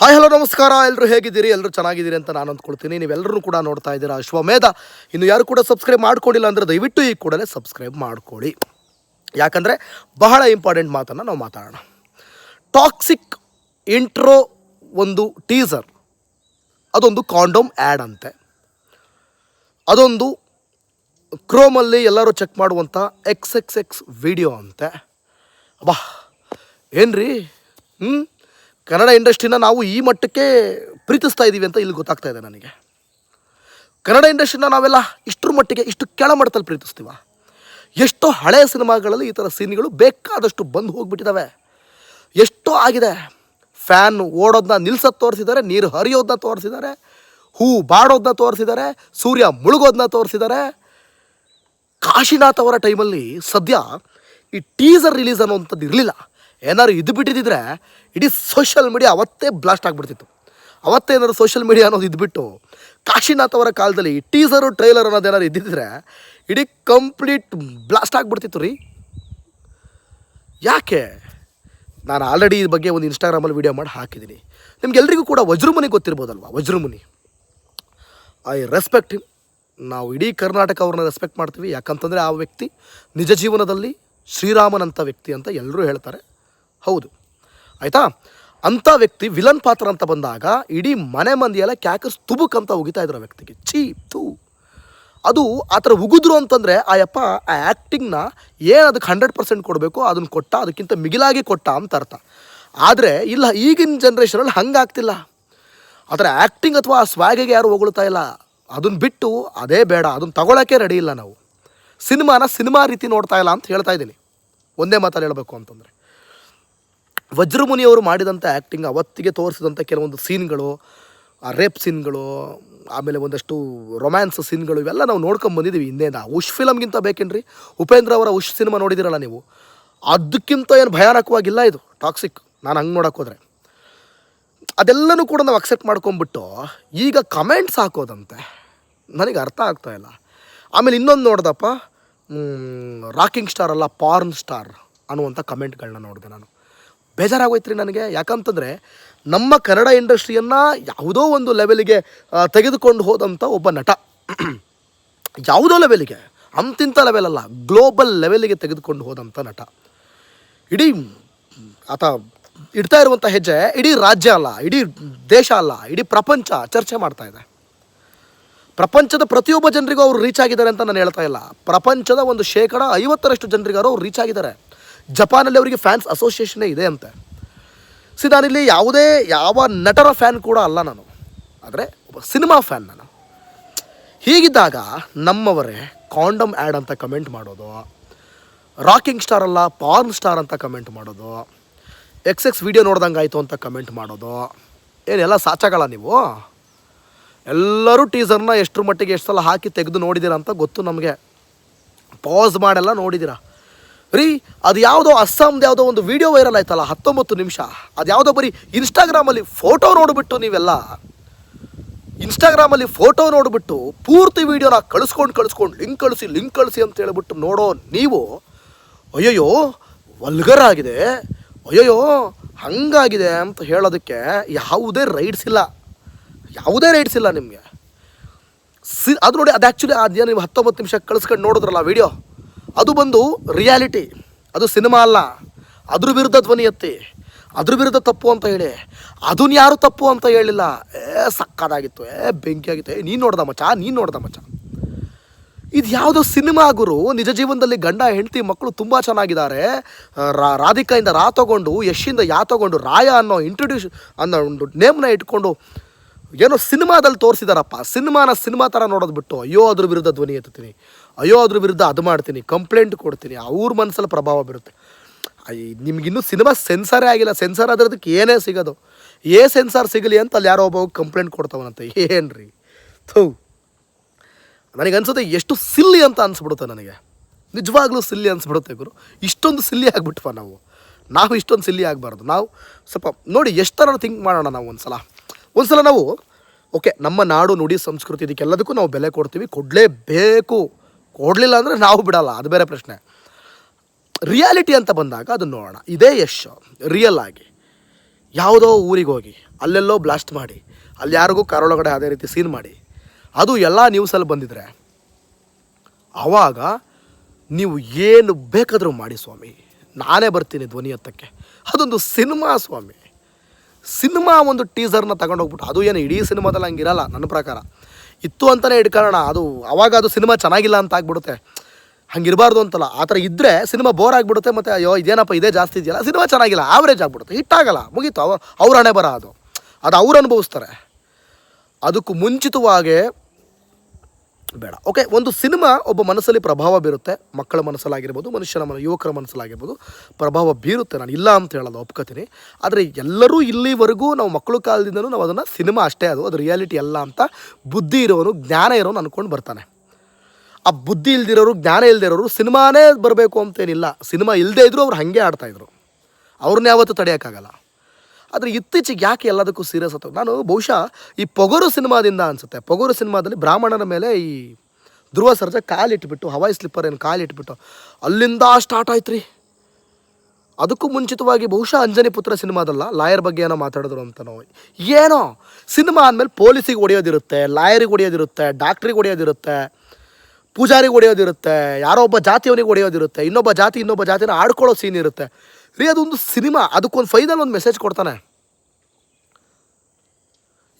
Hi, hello, ನಮಸ್ಕಾರ. ಎಲ್ಲರೂ ಹೇಗಿದ್ದೀರಿ? ಎಲ್ಲರೂ ಚೆನ್ನಾಗಿದ್ದೀರಿ ಅಂತ ನಾನು ಅಂದ್ಕೊಳ್ತೀನಿ. ನೀವೆಲ್ಲರೂ ಕೂಡ ನೋಡ್ತಾ ಇದ್ದೀರಾ ಅಶ್ವಮೇಧ ಇನ್ನು ಯಾರು ಕೂಡ ಸಬ್ಸ್ಕ್ರೈಬ್ ಮಾಡ್ಕೊಂಡಿಲ್ಲ ಅಂದರೆ ದಯವಿಟ್ಟು ಈ ಕೂಡಲೇ ಸಬ್ಸ್ಕ್ರೈಬ್ ಮಾಡ್ಕೊಳ್ಳಿ. ಯಾಕಂದರೆ ಬಹಳ ಇಂಪಾರ್ಟೆಂಟ್ ಮಾತನ್ನು ನಾವು ಮಾತಾಡೋಣ. ಟಾಕ್ಸಿಕ್ ಇಂಟ್ರೋ ಒಂದು ಟೀಸರ್. ಅದೊಂದು ಕಾಂಡೋಮ್ ಆ್ಯಡ್ ಅಂತೆ. ಅದೊಂದು ಕ್ರೋಮಲ್ಲಿ ಎಲ್ಲರೂ ಚೆಕ್ ಮಾಡುವಂಥ ಎಕ್ಸ್ ಎಕ್ಸ್ ಎಕ್ಸ್ ವಿಡಿಯೋ ಅಂತೆ. ಅಬ್ಬಾ ಏನ್ರಿ? ಹ್ಞೂ ಕನ್ನಡ ಇಂಡಸ್ಟ್ರಿನ ನಾವು ಈ ಮಟ್ಟಕ್ಕೆ ಪ್ರೀತಿಸ್ತಾ ಇದ್ದೀವಿ ಅಂತ ಇಲ್ಲಿ ಗೊತ್ತಾಗ್ತಾ ಇದೆ ನನಗೆ. ಕನ್ನಡ ಇಂಡಸ್ಟ್ರಿನ ನಾವೆಲ್ಲ ಇಷ್ಟರ ಮಟ್ಟಿಗೆ ಇಷ್ಟು ಕೆಳಮಟ್ಟದಲ್ಲಿ ಪ್ರೀತಿಸ್ತೀವ? ಎಷ್ಟೋ ಹಳೆಯ ಸಿನಿಮಾಗಳಲ್ಲಿ ಈ ಥರ ಸೀನ್ಗಳು ಬೇಕಾದಷ್ಟು ಬಂದು ಹೋಗ್ಬಿಟ್ಟಿದ್ದಾವೆ ಎಷ್ಟೋ ಆಗಿದೆ. ಫ್ಯಾನ್ ಓಡೋದನ್ನ ನಿಲ್ಸೋದು ತೋರಿಸಿದ್ದಾರೆ, ನೀರು ಹರಿಯೋದನ್ನ ತೋರಿಸಿದ್ದಾರೆ, ಹೂ ಬಾಡೋದನ್ನ ತೋರಿಸಿದ್ದಾರೆ, ಸೂರ್ಯ ಮುಳುಗೋದನ್ನ ತೋರಿಸಿದ್ದಾರೆ. ಕಾಶಿನಾಥ್ ಅವರ ಟೈಮಲ್ಲಿ ಸದ್ಯ ಈ ಟೀಸರ್ ರಿಲೀಸ್ ಅನ್ನೋವಂಥದ್ದು ಇರಲಿಲ್ಲ. ಏನಾದ್ರು ಇದು ಬಿಟ್ಟಿದ್ದಿದ್ರೆ ಇಡೀ ಸೋಷಿಯಲ್ ಮೀಡಿಯಾ ಅವತ್ತೇ ಬ್ಲಾಸ್ಟ್ ಆಗಿಬಿಡ್ತಿತ್ತು. ಅವತ್ತೇ ಏನಾದ್ರು ಸೋಷಿಯಲ್ ಮೀಡಿಯಾ ಅನ್ನೋದು ಇದ್ಬಿಟ್ಟು ಕಾಶಿನಾಥ್ ಅವರ ಕಾಲದಲ್ಲಿ ಟೀಸರು ಟ್ರೈಲರ್ ಅನ್ನೋದು ಏನಾದ್ರು ಇದ್ದಿದ್ರೆ ಇಡೀ ಕಂಪ್ಲೀಟ್ ಬ್ಲಾಸ್ಟ್ ಆಗಿಬಿಡ್ತಿತ್ತು ರೀ. ಯಾಕೆ? ನಾನು ಆಲ್ರೆಡಿ ಈ ಬಗ್ಗೆ ಒಂದು ಇನ್ಸ್ಟಾಗ್ರಾಮಲ್ಲಿ ವೀಡಿಯೋ ಮಾಡಿ ಹಾಕಿದ್ದೀನಿ. ನಿಮ್ಗೆಲ್ರಿಗೂ ಕೂಡ ವಜ್ರಮುನಿ ಗೊತ್ತಿರ್ಬೋದಲ್ವ? ವಜ್ರಮುನಿ. ಐ ರೆಸ್ಪೆಕ್ಟ್ ಹಿಮ್ ನಾವು ಇಡೀ ಕರ್ನಾಟಕ ಅವ್ರನ್ನ ರೆಸ್ಪೆಕ್ಟ್ ಮಾಡ್ತೀವಿ. ಯಾಕಂತಂದರೆ ಆ ವ್ಯಕ್ತಿ ನಿಜ ಜೀವನದಲ್ಲಿ ಶ್ರೀರಾಮನಂಥ ವ್ಯಕ್ತಿ ಅಂತ ಎಲ್ಲರೂ ಹೇಳ್ತಾರೆ. ಹೌದು. ಆಯಿತಾ? ಅಂಥ ವ್ಯಕ್ತಿ ವಿಲನ್ ಪಾತ್ರ ಅಂತ ಬಂದಾಗ ಇಡೀ ಮನೆ ಮಂದಿಯೆಲ್ಲ ಕ್ಯಾಕರ್ಸ್ ತುಬುಕ್ ಅಂತ ಉಗಿತಾ ಇದ್ರು ಆ ವ್ಯಕ್ತಿಗೆ. ಛೀ ತೂ ಅದು ಆ ಥರ ಉಗಿದ್ರು ಅಂತಂದರೆ ಆ ಯಪ್ಪ ಆ ಆ್ಯಕ್ಟಿಂಗ್ನ ಏನು ಅದಕ್ಕೆ ಹಂಡ್ರೆಡ್ ಪರ್ಸೆಂಟ್ ಕೊಡಬೇಕು, ಅದನ್ನು ಕೊಟ್ಟ, ಅದಕ್ಕಿಂತ ಮಿಗಿಲಾಗಿ ಕೊಟ್ಟ ಅಂತ ಅರ್ಥ. ಆದರೆ, ಇಲ್ಲ, ಈಗಿನ ಜನ್ರೇಷನಲ್ಲಿ ಹಂಗಾಗ್ತಿಲ್ಲ ಥರ ಆ್ಯಕ್ಟಿಂಗ್ ಅಥವಾ ಆ ಸ್ವಾಗಿಗೆ ಯಾರು ಹೊಗಳ್ತಾ ಇಲ್ಲ. ಅದನ್ನು ಬಿಟ್ಟು ಅದೇ ಬೇಡ, ಅದನ್ನು ತಗೊಳ್ಳೋಕ್ಕೆ ರೆಡಿ ಇಲ್ಲ ನಾವು. ಸಿನಿಮಾನ ಸಿನಿಮಾ ರೀತಿ ನೋಡ್ತಾ ಇಲ್ಲ ಅಂತ ಹೇಳ್ತಾ ಇದ್ದೀನಿ. ಒಂದೇ ಮಾತಲ್ಲಿ ಹೇಳಬೇಕು ಅಂತಂದರೆ. ವಜ್ರಮುನಿಯವರು ಮಾಡಿದಂಥ ಆ್ಯಕ್ಟಿಂಗ್ ಅವತ್ತಿಗೆ ತೋರಿಸಿದಂಥ ಕೆಲವೊಂದು ಸೀನ್ಗಳು, ಆ ರೇಪ್ ಸೀನ್ಗಳು, ಆಮೇಲೆ ಒಂದಷ್ಟು ರೊಮ್ಯಾನ್ಸ್ ಸೀನ್ಗಳು, ಇವೆಲ್ಲ ನಾವು ನೋಡ್ಕೊಂಡು ಬಂದಿದ್ದೀವಿ ಹಿಂದೆಯಿಂದ ಉಷ್ ಫಿಲಮ್ಗಿಂತ ಬೇಕೇನ್ರಿ? ಉಪೇಂದ್ರ ಅವರ ಉಷ್ ಸಿನಿಮಾ ನೋಡಿದಿರಲ್ಲ ನೀವು? ಅದಕ್ಕಿಂತ ಏನು ಭಯಾನಕವಾಗಿಲ್ಲ ಇದು. ಟಾಕ್ಸಿಕ್ ನಾನು ಹಂಗೆ ನೋಡೋಕೆ ಹೋದರೆ. ಅದೆಲ್ಲನೂ ಕೂಡ ನಾವು ಅಕ್ಸೆಪ್ಟ್ ಮಾಡ್ಕೊಂಬಿಟ್ಟು ಈಗ ಕಮೆಂಟ್ಸ್ ಹಾಕೋದಂತೆ. ನನಗೆ ಅರ್ಥ ಆಗ್ತಾ ಇಲ್ಲ. ಆಮೇಲೆ ಇನ್ನೊಂದು ನೋಡ್ದಪ್ಪ ರಾಕಿಂಗ್ ಸ್ಟಾರ್ ಅಲ್ಲ ಪಾರ್ನ್ ಸ್ಟಾರ್ ಅನ್ನುವಂಥ ಕಮೆಂಟ್ಗಳನ್ನ ನೋಡಿದೆ ನಾನು. ಬೇಜಾರಾಗೋಯ್ತು ರೀ ನನಗೆ. ಯಾಕಂತಂದರೆ ನಮ್ಮ ಕನ್ನಡ ಇಂಡಸ್ಟ್ರಿಯನ್ನು ಯಾವುದೋ ಒಂದು ಲೆವೆಲಿಗೆ ತೆಗೆದುಕೊಂಡು ಹೋದಂಥ ಒಬ್ಬ ನಟ. ಯಾವುದೋ ಲೆವೆಲಿಗೆ ಅಂತಿಂಥ ಲೆವೆಲಲ್ಲ ಗ್ಲೋಬಲ್ ಲೆವೆಲಿಗೆ ತೆಗೆದುಕೊಂಡು ಹೋದಂಥ ನಟ. ಇಡೀ, ಆತ ಇಡ್ತಾ ಇರುವಂಥ ಹೆಜ್ಜೆ ಇಡೀ ರಾಜ್ಯ ಅಲ್ಲ, ಇಡೀ ದೇಶ ಅಲ್ಲ, ಇಡೀ ಪ್ರಪಂಚ ಚರ್ಚೆ ಮಾಡ್ತಾ ಇದೆ. ಪ್ರಪಂಚದ ಪ್ರತಿಯೊಬ್ಬ ಜನರಿಗೂ ಅವರು ರೀಚ್ ಆಗಿದ್ದಾರೆ ಅಂತ ನಾನು ಹೇಳ್ತಾ ಇಲ್ಲ. ಪ್ರಪಂಚದ ಒಂದು ಶೇಕಡ ಐವತ್ತರಷ್ಟು ಜನರಿಗಾರು ಅವ್ರು ರೀಚ್ ಆಗಿದ್ದಾರೆ. ಜಪಾನಲ್ಲಿ ಅವರಿಗೆ ಫ್ಯಾನ್ಸ್ ಅಸೋಸಿಯೇಷನೇ ಇದೆ ಅಂತೆ. ಸಿ, ನಾನಿಲ್ಲಿ ಯಾವುದೇ ಯಾವ ನಟರ ಫ್ಯಾನ್ ಕೂಡ ಅಲ್ಲ ನಾನು. ಆದರೆ ಒಬ್ಬ ಸಿನಿಮಾ ಫ್ಯಾನ್ ನಾನು. ಹೀಗಿದ್ದಾಗ ನಮ್ಮವರೇ ಕಾಂಡಮ್ ಆ್ಯಡ್ ಅಂತ ಕಮೆಂಟ್ ಮಾಡೋದು, ರಾಕಿಂಗ್ ಸ್ಟಾರ್ ಅಲ್ಲ, ಪಾರ್ನ್ ಸ್ಟಾರ್ ಅಂತ ಕಮೆಂಟ್ ಮಾಡೋದು, ಎಕ್ಸ್ ಎಕ್ಸ್ ವಿಡಿಯೋ ನೋಡ್ದಂಗೆ ಆಯಿತು ಅಂತ ಕಮೆಂಟ್ ಮಾಡೋದು. ಏನೆಲ್ಲ ಸಾಚಗಳ ನೀವು? ಎಲ್ಲರೂ ಟೀಸರ್ನ ಎಷ್ಟರ ಮಟ್ಟಿಗೆ ಎಷ್ಟು ಸಲ ಹಾಕಿ ತೆಗೆದು ನೋಡಿದ್ದೀರ ಅಂತ ಗೊತ್ತು ನಮಗೆ. ಪಾಸ್ ಮಾಡೆಲ್ಲ ನೋಡಿದ್ದೀರ ರೀ, ಅದು ಯಾವುದೋ ಅಸ್ಸಾಮ್ದು ಯಾವುದೋ ಒಂದು ವಿಡಿಯೋ ವೈರಲ್ ಆಯ್ತಲ್ಲ, ಹತ್ತೊಂಬತ್ತು ನಿಮಿಷ. ಅದು ಯಾವುದೋ ಬರೀ ಇನ್ಸ್ಟಾಗ್ರಾಮಲ್ಲಿ ಫೋಟೋ ನೋಡಿಬಿಟ್ಟು ನೀವೆಲ್ಲ. ಇನ್ಸ್ಟಾಗ್ರಾಮಲ್ಲಿ ಫೋಟೋ ನೋಡಿಬಿಟ್ಟು ಪೂರ್ತಿ ವೀಡಿಯೋನ ಕಳಿಸ್ಕೊಂಡು ಕಳಿಸ್ಕೊಂಡು ಲಿಂಕ್ ಕಳಿಸಿ ಲಿಂಕ್ ಕಳಿಸಿ ಅಂತ ಹೇಳ್ಬಿಟ್ಟು ನೋಡೋ ನೀವು, ಅಯ್ಯಯ್ಯೋ ವಲ್ಗರ್ ಆಗಿದೆ. ಅಯ್ಯಯ್ಯೋ, ಹಂಗಾಗಿದೆ ಅಂತ ಹೇಳೋದಕ್ಕೆ ಯಾವುದೇ ರೈಡ್ಸ್ ಇಲ್ಲ. ಯಾವುದೇ ರೈಡ್ಸ್ ಇಲ್ಲ ನಿಮಗೆ. ಸಿ, ಅದು ನೋಡಿ, ಅದು ಆ್ಯಕ್ಚುಲಿ ಅದೇನು ನೀವು ಹತ್ತೊಂಬತ್ತು ನಿಮಿಷ ಕಳಿಸ್ಕೊಂಡು ನೋಡಿದ್ರಲ್ಲ ವಿಡಿಯೋ ಅದು ಬಂದು ರಿಯಾಲಿಟಿ, ಅದು ಸಿನಿಮಾ ಅಲ್ಲ. ಅದ್ರ ವಿರುದ್ಧ ಧ್ವನಿ ಎತ್ತಿ, ಅದ್ರ ವಿರುದ್ಧ ತಪ್ಪು ಅಂತ ಹೇಳಿ, ಅದನ್ನ ಯಾರು ತಪ್ಪು ಅಂತ ಹೇಳಿಲ್ಲ. ಏ, ಸಕ್ಕದಾಗಿತ್ತು, ಏ ಬೆಂಕಿ ಆಗಿತ್ತು ಏ, ನೀನು ನೋಡ್ದ ಮಚ್ಚ, ನೀನು ನೋಡ್ದ ಮಚ್ಚ. ಇದು ಯಾವುದೋ ಸಿನಿಮಾ ಗುರು, ನಿಜ ಜೀವನದಲ್ಲಿ ಗಂಡ, ಹೆಂಡತಿ ಮಕ್ಕಳು ತುಂಬ ಚೆನ್ನಾಗಿದ್ದಾರೆ. ರಾ, ರಾಧಿಕಾಯಿಂದ ರಾ ತಗೊಂಡು ಯಶಿಂದ ಯಾ ತೊಗೊಂಡು, ರಾಯ ಅನ್ನೋ ಇಂಟ್ರೊಡ್ಯೂಸ್ ಅನ್ನೋ ಒಂದು ನೇಮ್ನ ಇಟ್ಕೊಂಡು, ಏನೋ ಸಿನಿಮಾದಲ್ಲಿ ತೋರಿಸಿದಾರಪ್ಪ. ಸಿನಿಮಾನ ಸಿನಿಮಾ ಥರ ನೋಡೋದು ಬಿಟ್ಟು, ಅಯ್ಯೋ, ಅದ್ರ ವಿರುದ್ಧ ಧ್ವನಿ ಎತ್ತುತ್ತೀನಿ. ಅಯ್ಯೋ, ಅದ್ರ ವಿರುದ್ಧ ಅದು ಮಾಡ್ತೀನಿ ಕಂಪ್ಲೇಂಟ್ ಕೊಡ್ತೀನಿ, ಅವ್ರ ಮನಸ್ಸಲ್ಲಿ ಪ್ರಭಾವ ಬೀರುತ್ತೆ. ನಿಮಗಿನ್ನೂ ಸಿನಿಮಾ ಸೆನ್ಸಾರೇ ಆಗಿಲ್ಲ ಸೆನ್ಸರ್ ಅದಕ್ಕೆ ಏನೇ ಸಿಗೋದು. ಏ ಸೆನ್ಸಾರ್ ಸಿಗಲಿ ಅಂತ ಅಲ್ಲಿ ಯಾರೋ ಒಬ್ಬ ಕಂಪ್ಲೇಂಟ್ ಕೊಡ್ತಾವನಂತೆ. ಏನು ರೀ ಥೂ. ನನಗೆ ಅನ್ಸುತ್ತೆ ಎಷ್ಟು ಸಿಲ್ಲಿ ಅಂತ ಅನ್ಸ್ಬಿಡುತ್ತೆ ನನಗೆ. ನಿಜವಾಗ್ಲೂ ಸಿಲ್ಲಿ ಅನ್ಸ್ಬಿಡುತ್ತೆ ಗುರು. ಇಷ್ಟೊಂದು ಸಿಲ್ಲಿ ಆಗಿಬಿಟ್ವ ನಾವು. ನಾವು ಇಷ್ಟೊಂದು ಸಿಲ್ಲಿ ಆಗಬಾರ್ದು. ನಾವು ಸ್ವಲ್ಪ ನೋಡಿ ಎಷ್ಟು ಥರ ಥಿಂಕ್ ಮಾಡೋಣ ನಾವು ಒಂದು ಸಲ ಒಂದು ಸಲ ನಾವು, ಓಕೆ, ನಮ್ಮ ನಾಡು ನುಡಿ ಸಂಸ್ಕೃತಿ, ಇದಕ್ಕೆಲ್ಲದಕ್ಕೂ ನಾವು ಬೆಲೆ ಕೊಡ್ತೀವಿ, ಕೊಡಲೇಬೇಕು. ಕೊಡಲಿಲ್ಲ ಅಂದರೆ ನಾವು ಬಿಡಲ್ಲ, ಅದು ಬೇರೆ ಪ್ರಶ್ನೆ. ರಿಯಾಲಿಟಿ ಅಂತ ಬಂದಾಗ ಅದನ್ನು ನೋಡೋಣ. ಇದೇ ಯಶ್ ರಿಯಲ್ ಆಗಿ. ಯಾವುದೋ ಊರಿಗೆ ಹೋಗಿ, ಅಲ್ಲೆಲ್ಲೋ ಬ್ಲಾಸ್ಟ್ ಮಾಡಿ, ಅಲ್ಲಿ ಯಾರಿಗೂ ಕರೊಳಗಡೆ ಅದೇ ರೀತಿ ಸೀನ್ ಮಾಡಿ, ಅದು ಎಲ್ಲ ನ್ಯೂಸಲ್ಲಿ ಬಂದಿದ್ರೆ ಆವಾಗ ನೀವು ಏನು ಬೇಕಾದರೂ ಮಾಡಿ ಸ್ವಾಮಿ. ನಾನೇ ಬರ್ತೀನಿ ಧ್ವನಿ ಹತ್ತಕ್ಕೆ ಅದೊಂದು ಸಿನಿಮಾ ಸ್ವಾಮಿ. ಸಿನಿಮಾ ಒಂದು ಟೀಸರ್ನ ತಗೊಂಡೋಗ್ಬಿಟ್ಟು, ಅದು ಏನು ಇಡೀ ಸಿನಿಮಾದಲ್ಲಿ ಹಂಗಿರಲ್ಲ, ನನ್ನ ಪ್ರಕಾರ. ಇತ್ತು ಅಂತಲೇ ಇಟ್ಕೊಳ್ಳೋಣ. ಅದು ಅವಾಗ ಅದು ಸಿನಿಮಾ ಚೆನ್ನಾಗಿಲ್ಲ ಅಂತ ಆಗ್ಬಿಡುತ್ತೆ. ಹಂಗಿರಬಾರ್ದು ಅಂತಲ್ಲ. ಆ ಥರ ಇದ್ದರೆ ಸಿನಿಮಾ ಬೋರ್ ಆಗಿಬಿಡುತ್ತೆ ಮತ್ತು ಅಯ್ಯೋ, ಇದೇನಪ್ಪ, ಇದೇ ಜಾಸ್ತಿ ಇದೆಯಲ್ಲ? ಸಿನಿಮಾ ಚೆನ್ನಾಗಿಲ್ಲ ಆವ್ರೇಜ್ ಆಗಿಬಿಡುತ್ತೆ. ಹಿಟ್ಟಾಗಲ್ಲ ಮುಗೀತು. ಅವ ಅವ್ರ ಹಣೆ ಬರ ಅದು. ಅದು ಅವ್ರು ಅನುಭವಿಸ್ತಾರೆ. ಅದಕ್ಕೂ ಮುಂಚಿತವಾಗೇ ಬೇಡ. ಓಕೆ ಒಂದು ಸಿನಿಮಾ ಒಬ್ಬ ಮನಸ್ಸಲ್ಲಿ ಪ್ರಭಾವ ಬೀರುತ್ತೆ. ಮಕ್ಕಳ ಮನಸ್ಸಲ್ಲಾಗಿರ್ಬೋದು, ಮನುಷ್ಯನ ಮನ, ಯುವಕರ ಮನಸ್ಸಲ್ಲಾಗಿರ್ಬೋದು, ಪ್ರಭಾವ ಬೀರುತ್ತೆ. ನಾನು ಇಲ್ಲ ಅಂತ ಹೇಳೋದು ಒಪ್ಕೋತೀನಿ. ಆದರೆ ಎಲ್ಲರೂ ಇಲ್ಲಿವರೆಗೂ ನಾವು ಮಕ್ಕಳು ಕಾಲದಿಂದನೂ ನಾವು ಅದನ್ನು ಸಿನಿಮಾ ಅಷ್ಟೇ ಅದು. ಅದು ರಿಯಾಲಿಟಿ ಅಲ್ಲ ಅಂತ ಬುದ್ಧಿ ಇರೋನು, ಜ್ಞಾನ ಇರೋನು ಅಂದ್ಕೊಂಡು ಬರ್ತಾನೆ. ಆ ಬುದ್ಧಿ ಇಲ್ದಿರೋರು, ಜ್ಞಾನ ಇಲ್ದಿರೋರು ಸಿನಿಮಾನೇ ಬರಬೇಕು ಅಂತೇನಿಲ್ಲ. ಸಿನಿಮಾ ಇಲ್ಲದೇ ಇದ್ದರೂ ಅವ್ರು ಹಾಗೆ ಆಡ್ತಾಯಿದ್ರು ಅವ್ರನ್ನ ಯಾವತ್ತೂ ತಡೆಯೋಕ್ಕಾಗಲ್ಲ. ಆದರೆ ಇತ್ತೀಚೆಗೆ ಯಾಕೆ ಎಲ್ಲದಕ್ಕೂ ಸೀರಿಯಸ್ ಆಯ್ತು ನಾನು ಬಹುಶಃ ಈ ಪೊಗರು ಸಿನಿಮಾದಿಂದ ಅನಿಸುತ್ತೆ. ಪೊಗರು ಸಿನಿಮಾದಲ್ಲಿ ಬ್ರಾಹ್ಮಣರ ಮೇಲೆ ಈ ಧ್ರುವ ಸರ್ಜಾ ಕಾಲಿಟ್ಬಿಟ್ಟು, ಹವಾಯಿ ಸ್ಲಿಪ್ಪರ್ ಏನು ಕಾಲಿಟ್ಬಿಟ್ಟು, ಅಲ್ಲಿಂದ ಸ್ಟಾರ್ಟ್ ಆಯ್ತು ರೀ ಅದಕ್ಕೂ ಮುಂಚಿತವಾಗಿ ಬಹುಶಃ ಅಂಜನಿ ಪುತ್ರ ಸಿನಿಮಾದಲ್ಲ, ಲಾಯರ್ ಬಗ್ಗೆ ಏನೋ ಮಾತಾಡಿದ್ರು ಅಂತ ನಾವು. ಏನೋ? ಸಿನಿಮಾ ಅಂದಮೇಲೆ ಪೊಲೀಸಿಗೆ ಹೊಡೆಯೋದಿರುತ್ತೆ, ಲಾಯರಿಗೆ ಹೊಡೆಯೋದಿರುತ್ತೆ ಡಾಕ್ಟ್ರಿಗೆ ಹೊಡೆಯೋದಿರುತ್ತೆ, ಪೂಜಾರಿಗೆ ಹೊಡೆಯೋದಿರುತ್ತೆ, ಯಾರೋ ಒಬ್ಬ ಜಾತಿಯವನಿಗೆ ಹೊಡೆಯೋದಿರುತ್ತೆ, ಇನ್ನೊಬ್ಬ ಜಾತಿ ಇನ್ನೊಬ್ಬ ಜಾತಿನ ಆಡ್ಕೊಳ್ಳೋ ಸೀನ್ ಇರುತ್ತೆ. ರೀ, ಅದೊಂದು ಸಿನಿಮಾ, ಅದಕ್ಕೊಂದು ಫೈನಲ್ ಒಂದು ಮೆಸೇಜ್ ಕೊಡ್ತಾನೆ.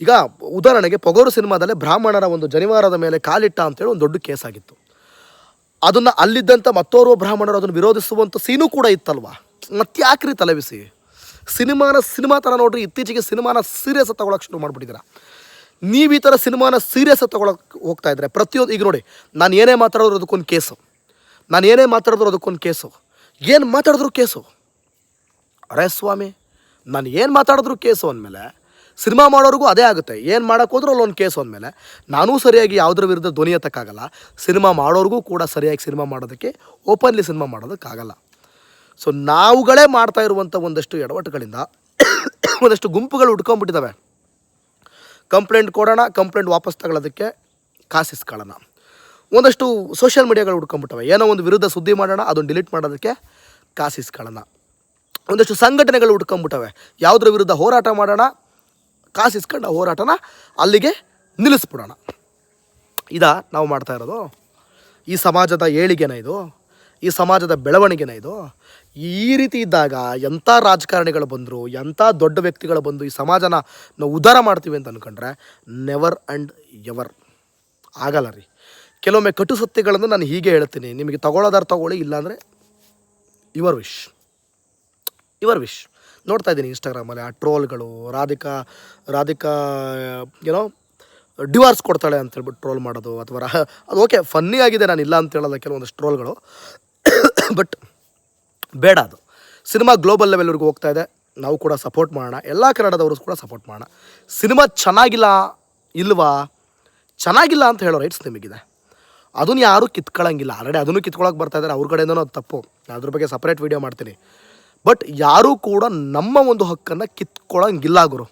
ಈಗ ಉದಾಹರಣೆಗೆ ಪೊಗರು ಸಿನಿಮಾದಲ್ಲಿ ಬ್ರಾಹ್ಮಣರ ಒಂದು ಜನಿವಾರದ ಮೇಲೆ ಕಾಲಿಟ್ಟ ಅಂತೇಳಿ ಒಂದು ದೊಡ್ಡ ಕೇಸ್ ಆಗಿತ್ತು. ಅದನ್ನು ಅಲ್ಲಿದ್ದಂಥ ಮತ್ತೋರ್ವ ಬ್ರಾಹ್ಮಣರು ಅದನ್ನು ವಿರೋಧಿಸುವಂಥ ಸೀನು ಕೂಡ ಇತ್ತಲ್ವ? ಮತ್ತೆ ಯಾಕ್ರಿ ತಲೆಬಿಸಿ? ಸಿನಿಮಾನ ಸಿನಿಮಾ ಥರ ನೋಡ್ರಿ, ಇತ್ತೀಚೆಗೆ ಸಿನಿಮಾನ ಸೀರಿಯಸ್ ತಗೊಳಕ್ಕೆ ಶುರು ಮಾಡಿಬಿಟ್ಟಿದ್ದೀರಾ. ನೀವು ಈ ಥರ ಸಿನಿಮಾನ ಸೀರಿಯಸ್ ತಗೊಳಕ್ಕೆ ಹೋಗ್ತಾ ಇದ್ದರೆ ಪ್ರತಿಯೊಂದು, ಈಗ ನೋಡಿ, ನಾನು ಏನೇ ಮಾತಾಡಿದ್ರು ಅದಕ್ಕೊಂದು ಕೇಸು ನಾನು ಏನೇ ಮಾತಾಡಿದ್ರು ಅದಕ್ಕೊಂದು ಕೇಸು ಏನು ಮಾತಾಡಿದ್ರು ಕೇಸು ಅರೇ ಸ್ವಾಮಿ, ನಾನು ಏನು ಮಾತಾಡಿದ್ರು ಕೇಸು ಅಂದಮೇಲೆ, ಸಿನಿಮಾ ಮಾಡೋರಿಗೂ ಅದೇ ಆಗುತ್ತೆ. ಏನು ಮಾಡೋಕೆ ಹೋದ್ರೂ ಅಲ್ಲೊಂದು ಕೇಸು ಅಂದಮೇಲೆ, ನಾನೂ ಸರಿಯಾಗಿ ಯಾವುದ್ರ ವಿರುದ್ಧ ಧ್ವನಿ ಎತ್ತಕ್ಕಾಗಲ್ಲ. ಸಿನಿಮಾ ಮಾಡೋರಿಗೂ ಕೂಡ ಸರಿಯಾಗಿ ಸಿನಿಮಾ ಮಾಡೋದಕ್ಕೆ ಓಪನ್ಲಿ ಸಿನಿಮಾ ಮಾಡೋದಕ್ಕಾಗಲ್ಲ. ಸೊ ನಾವುಗಳೇ ಮಾಡ್ತಾ ಇರುವಂಥ ಒಂದಷ್ಟು ಎಡವಟ್ಟುಗಳಿಂದ ಒಂದಷ್ಟು ಗುಂಪುಗಳು ಉಟ್ಕೊಂಡ್ಬಿಟ್ಟಿದ್ದಾವೆ ಕಂಪ್ಲೇಂಟ್ ಕೊಡೋಣ, ಕಂಪ್ಲೇಂಟ್ ವಾಪಸ್ ತಗೊಳ್ಳೋದಕ್ಕೆ ಕಾಸಿಸ್ಕೊಳ್ಳೋಣ ಒಂದಷ್ಟು ಸೋಷಿಯಲ್ ಮೀಡಿಯಾಗಳು ಹುಡ್ಕೊಂಬಿಟ್ಟವೆ ಏನೋ ಒಂದು ವಿರುದ್ಧ ಸುದ್ದಿ ಮಾಡೋಣ ಅದನ್ನು ಡಿಲೀಟ್ ಮಾಡೋದಕ್ಕೆ ಕಾಸಿಸ್ಕೊಳ್ಳೋಣ ಒಂದಷ್ಟು ಸಂಘಟನೆಗಳು ಹುಡ್ಕೊಂಬಿಟ್ಟವೆ. ಯಾವುದ್ರ ವಿರುದ್ಧ ಹೋರಾಟ ಮಾಡೋಣ ಕಾಸಿಸ್ಕೊಂಡು ಆ ಹೋರಾಟನ ಅಲ್ಲಿಗೆ ನಿಲ್ಲಿಸ್ಬಿಡೋಣ. ಇದಾ ನಾವು ಮಾಡ್ತಾ ಇರೋದು. ಈ ಸಮಾಜದ ಏಳಿಗೆನ ಇದು, ಈ ಸಮಾಜದ ಬೆಳವಣಿಗೆನ ಇದು. ಈ ರೀತಿ ಇದ್ದಾಗ ಎಂಥ ರಾಜಕಾರಣಿಗಳು ಬಂದರು ಎಂಥ ದೊಡ್ಡ ವ್ಯಕ್ತಿಗಳು ಬಂದು ಈ ಸಮಾಜನ ನಾವು ಉದ್ಧಾರ ಮಾಡ್ತೀವಿ ಅಂತ ಅಂದ್ಕೊಂಡ್ರೆ ನೆವರ್ ಆ್ಯಂಡ್ ಎವರ್ ಆಗಲ್ಲ ರೀ. ಕೆಲವೊಮ್ಮೆ ಕಟು ಸತ್ಯಗಳನ್ನು ನಾನು ಹೀಗೆ ಹೇಳ್ತೀನಿ. ನಿಮಗೆ ತಗೊಳ್ಳೋದಾರು ತಗೊಳ್ಳಿ, ಇಲ್ಲಾಂದರೆ ಯುವರ್ ವಿಶ್ ಯುವರ್ ವಿಶ್. ನೋಡ್ತಾ ಇದ್ದೀನಿ ಇನ್ಸ್ಟಾಗ್ರಾಮಲ್ಲಿ ಆ ಟ್ರೋಲ್ಗಳು, ರಾಧಿಕಾ ರಾಧಿಕಾ ಏನೋ ಡಿವಾರ್ಸ್ ಕೊಡ್ತಾಳೆ ಅಂತ ಹೇಳ್ಬಿಟ್ಟು ಟ್ರೋಲ್ ಮಾಡೋದು ಅಥವಾ ರಾ- ಅದು ಓಕೆ ಫನ್ನಿ ಆಗಿದೆ ನಾನು ಇಲ್ಲ ಅಂತ ಕೆಲವೊಂದಷ್ಟು ಟ್ರೋಲ್ಗಳು. ಬಟ್ ಬೇಡ ಅದು. ಸಿನಿಮಾ ಗ್ಲೋಬಲ್ ಲೆವೆಲ್ವರೆಗೂ ಹೋಗ್ತಾ ಇದೆ. ನಾವು ಕೂಡ ಸಪೋರ್ಟ್ ಮಾಡೋಣ. ಎಲ್ಲ ಕನ್ನಡದವರು ಕೂಡ ಸಪೋರ್ಟ್ ಮಾಡೋಣ. ಸಿನಿಮಾ ಚೆನ್ನಾಗಿಲ್ಲ ಇಲ್ವಾ? ಚೆನ್ನಾಗಿಲ್ಲ ಅಂತ ಹೇಳೋ ರೈಟ್ಸ್ ನಿಮಗಿದೆ. ಅದನ್ನು ಯಾರೂ ಕಿತ್ಕೊಳ್ಳೋಂಗಿಲ್ಲ ಆಲ್ರೆಡಿ ಅದನ್ನು ಕಿತ್ಕೊಳಕ್ಕೆ ಬರ್ತಾ ಇದ್ದಾರೆ ಅವ್ರ ಕಡೆಯಿಂದನೂ ಅದು ತಪ್ಪು. ಅದ್ರ ಬಗ್ಗೆ ಸಪ್ರೇಟ್ ವೀಡಿಯೋ ಮಾಡ್ತೀನಿ. ಬಟ್ ಯಾರೂ ಕೂಡ ನಮ್ಮ ಒಂದು ಹಕ್ಕನ್ನು ಕಿತ್ಕೊಳ್ಳೋಂಗಿಲ್ಲ ಗುರು.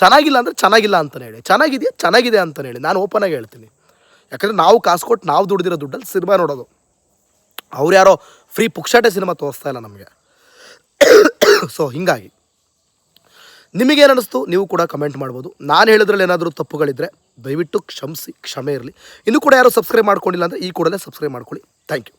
ಚೆನ್ನಾಗಿಲ್ಲ ಅಂದರೆ ಚೆನ್ನಾಗಿಲ್ಲ ಅಂತಲೇ ಹೇಳಿ. ಚೆನ್ನಾಗಿದೆಯಾ? ಚೆನ್ನಾಗಿದೆ ಅಂತಲೇ ಹೇಳಿ. ನಾನು ಓಪನಾಗಿ ಹೇಳ್ತೀನಿ. ಯಾಕಂದರೆ ನಾವು ಕಾಸು ಕೊಟ್ಟು ನಾವು ದುಡ್ದಿರೋ ದುಡ್ಡಲ್ಲಿ ಸಿನಿಮಾ ನೋಡೋದು. ಅವ್ರು ಯಾರೋ ಫ್ರೀ ಪುಕ್ಷಾಟೆ ಸಿನಿಮಾ ತೋರಿಸ್ತಾ ಇಲ್ಲ ನಮಗೆ. ಸೊ ಹೀಗಾಗಿ. ನಿಮಗೇನು ಅನ್ನಿಸ್ತು ನೀವು ಕೂಡ ಕಮೆಂಟ್ ಮಾಡ್ಬೋದು. ನಾನು ಹೇಳಿದ್ರಲ್ಲಿ ಏನಾದರೂ ತಪ್ಪುಗಳಿದ್ದರೆ ದಯವಿಟ್ಟು ಕ್ಷಮಿಸಿ, ಕ್ಷಮೆ ಇರಲಿ. ಇನ್ನೂ ಕೂಡ ಯಾರು ಸಬ್ಸ್ಕ್ರೈಬ್ ಮಾಡ್ಕೊಂಡಿಲ್ಲ ಅಂದರೆ ಈ ಕೂಡಲೇ ಸಬ್ಸ್ಕ್ರೈಬ್ ಮಾಡ್ಕೊಳ್ಳಿ. Thank you